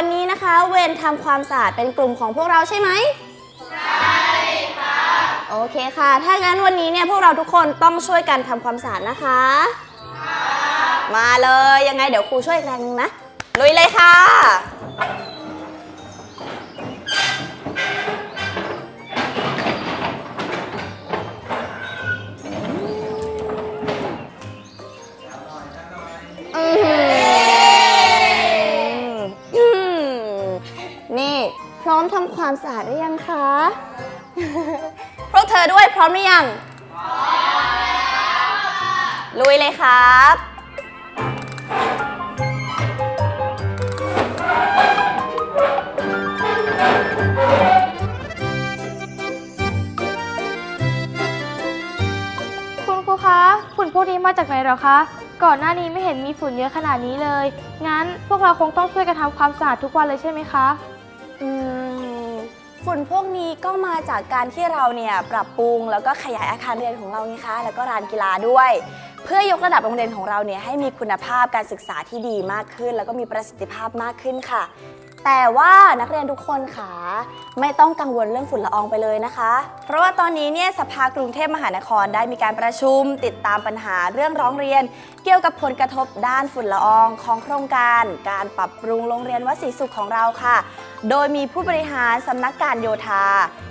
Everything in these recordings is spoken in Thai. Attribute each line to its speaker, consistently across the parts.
Speaker 1: ันนี้นะคะ เวนทำความสะอาดเป็นกลุ่มของพวกเราใช่ไหมใช่ค่ะโอเคค่ะ ถ้างั้นวันนี้เนี่ยพวกเราทุกคนต้องช่วยกันทำความสะอาดนะคะ มาเลย ยังไงเดี๋ยวครูช่วยอีกแรงนึงนะ ลุยเลยค่ะ พวกเธอด้วยพร้อมหรือยังพร้อมลุยเลยครับ
Speaker 2: คุณครูคะฝุ่นพวกนี้มาจากไหนเหรอคะ ก่อนหน้านี้ไม่เห็นมีฝุ่นเยอะขนาดนี้เลย งั้นพวกเราคงต้องช่วยกันทำความสะอาดทุกวันเลยใช่ไหมคะ
Speaker 1: อืม ฝุ่นพวกนี้ก็มาจากการที่เราเนี่ยปรับปรุง แล้วก็ขยายอาคารเรียนของเราไงคะแล้วก็ลานกีฬาด้วย เพื่อยกระดับโรงเรียนของเราเนี่ยให้มีคุณภาพการศึกษาที่ดีมากขึ้น แล้วก็มีประสิทธิภาพมากขึ้นค่ะ แต่ว่านักเรียนทุกคนค่ะไม่ต้องกังวลเรื่องฝุ่นละอองไปเลยนะคะ เพราะว่าตอนนี้เนี่ยสภากรุงเทพมหานครได้มีการประชุม ติดตามปัญหาเรื่องร้องเรียน เกี่ยวกับผลกระทบด้านฝุ่นละอองของโครงการ การปรับปรุงโรงเรียนวัดศรีสุขของเราค่ะ โดยมีผู้บริหารสำนักการโยธา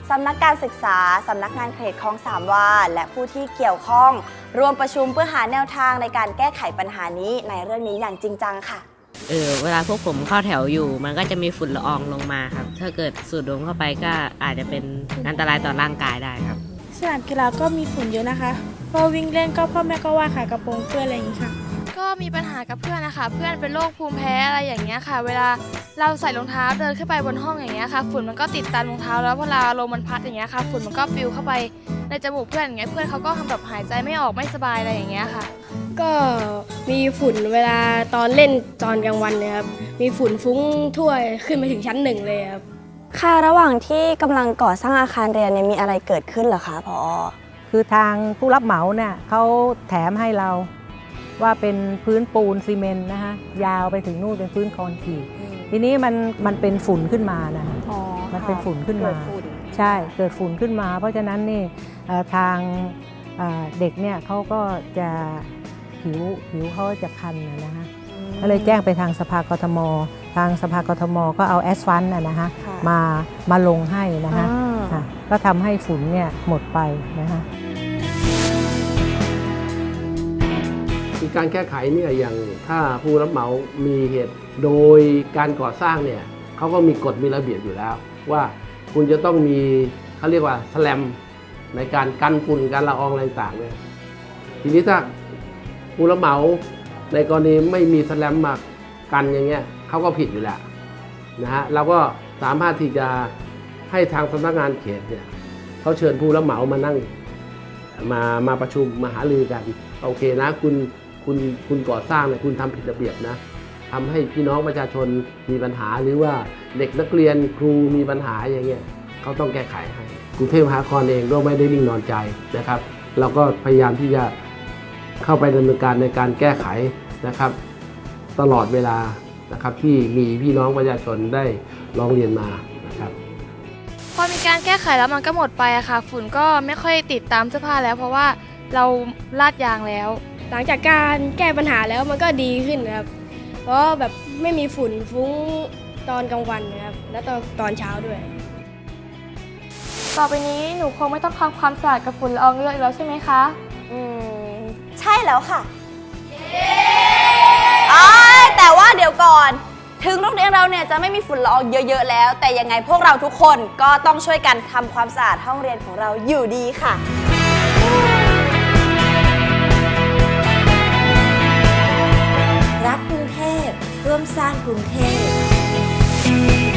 Speaker 1: สำนักการศึกษา สำนักงานเขตคลองสามวา และผู้ที่เกี่ยวข้องรวมประชุมเพื่อหาแนวทางในการแก้ไขปัญหานี้ในเรื่องนี้อย่างจริงจังค่ะ
Speaker 3: เออเวลาพวกผมเข้าแถวอยู่ มันก็จะมีฝุ่นละอองลงมาครับ ถ้าเกิดสูดดมเข้าไปก็อาจจะเป็นอันตรายต่อร่างกายได้ครับ
Speaker 4: สนามกีฬาก็มีฝุ่นเยอะนะคะ พอวิ่งเล่นก็พ่อแม่ก็ว่าขากระโปรงเปื้อนอะไรอย่างนี้ค่ะ
Speaker 2: ก็มีปัญหากับเพื่อนนะคะ เพื่อนเป็นโรคภูมิแพ้อะไรอย่างเงี้ยค่ะ เวลาเราใส่รองเท้าเดินขึ้นไปบนห้องอย่างเงี้ยค่ะฝุ่นมันก็ติดตามรองเท้าแล้วเวลาลมมันพัดอย่างเงี้ยค่ะฝุ่นมันก็ปลิวเข้าไปในจมูกเพื่อนอย่างเงี้ยเพื่อนเขาก็ทำแบบหายใจไม่ออกไม่สบายอะไรอย่างเงี้ยค่ะ
Speaker 4: ก็มีฝุ่นเวลาตอนเล่นตอนกลางวันเนี่ยครับมีฝุ่นฟุ้งทั่วขึ้นไปถึงชั้นหนึ่งเลยครับ
Speaker 1: ค่ะระหว่างที่กำลังก่อสร้างอาคารเรียนเนี่ยมีอะไรเกิดขึ้นเหรอคะพอ
Speaker 5: คือทางผู้รับเหมาเนี่ยเขาแถมให้เรา ว่าเป็นพื้นปูนซีเมนต์นะคะยาวไปถึงนู่นเป็นพื้นคอนกรีตทีนี้มันมันเป็นฝุ่นขึ้นมานะคะ
Speaker 1: อ๋อ
Speaker 5: มันเป็นฝุ่นขึ้นมา
Speaker 1: เกิดฝุ่น
Speaker 5: ใช่เกิดฝุ่นขึ้นมา เพราะฉะนั้นนี่เอ่อทางเอ่อเด็กเนี่ยเขาก็จะผิวผิวเขาจะคันนะนะคะก็เลยแจ้งไปทางสภากทม ทางสภากทมก็เอาแอสฟันต์นะคะ
Speaker 1: ค่ะ
Speaker 5: มามาลงให้นะคะ
Speaker 1: อ่า
Speaker 5: ค่ะก็ทำให้ฝุ่นเนี่ยหมดไปนะคะ
Speaker 6: มีการแก้ไขเนี่ยอย่างถ้าผู้รับเหมามีเหตุโดยการก่อสร้างเนี่ยเขาก็มีกฎมีระเบียบอยู่แล้ว ว่าคุณจะต้องมีเขาเรียกว่าสแลมในการกันฝุ่นการละอองอะไรต่างเนี่ยทีนี้ถ้าผู้รับเหมาในกรณีไม่มีสแลมมากันอย่างเงี้ยเขาก็ผิดอยู่แล้วนะฮะเราก็สามารถที่จะให้ทางสำนักงานเขตเนี่ยเขาเชิญผู้รับเหมามานั่งมามาประชุมมาหารือกัน โอเคนะคุณ คุณคุณก่อสร้างเนี่ยคุณทำผิดระเบียบนะทำให้พี่น้องประชาชนมีปัญหาหรือว่าเด็กนักเรียนครูมีปัญหาอย่างเงี้ยเขาต้องแก้ไขให้กรุงเทพมหานครเองก็ไม่ได้นิ่งนอนใจนะครับ เราก็พยายามที่จะเข้าไปดำเนินการในการแก้ไขนะครับ ตลอดเวลานะครับที่มีพี่น้องประชาชนได้ร้องเรียนมานะครับ
Speaker 2: พอมีการแก้ไขแล้วมันก็หมดไปอะค่ะ ฝุ่นก็ไม่ค่อยติดตามเสื้อผ้าแล้ว เพราะว่าเราลาดยางแล้ว
Speaker 4: หลังจากการแก้ปัญหาแล้วมันก็ดีขึ้นนะครับ เพราะแบบไม่มีฝุ่นฟุ้งตอนกลางวันนะครับ และตอนตอนเช้าด้วย
Speaker 2: ต่อไปนี้หนูคงไม่ต้องทำความสะอาดกับฝุ่นละอองเยอะอีกแล้วใช่ไหมคะ
Speaker 1: อืม ใช่แล้วค่ะอ้ายแต่ว่าเดี๋ยวก่อน ถึงโรงเรียนเราเนี่ยจะไม่มีฝุ่นละอองเยอะๆแล้ว แต่ยังไงพวกเราทุกคนก็ต้องช่วยกันทำความสะอาดห้องเรียนของเราอยู่ดีค่ะ
Speaker 7: ร่วมสร้างกรุงเทพ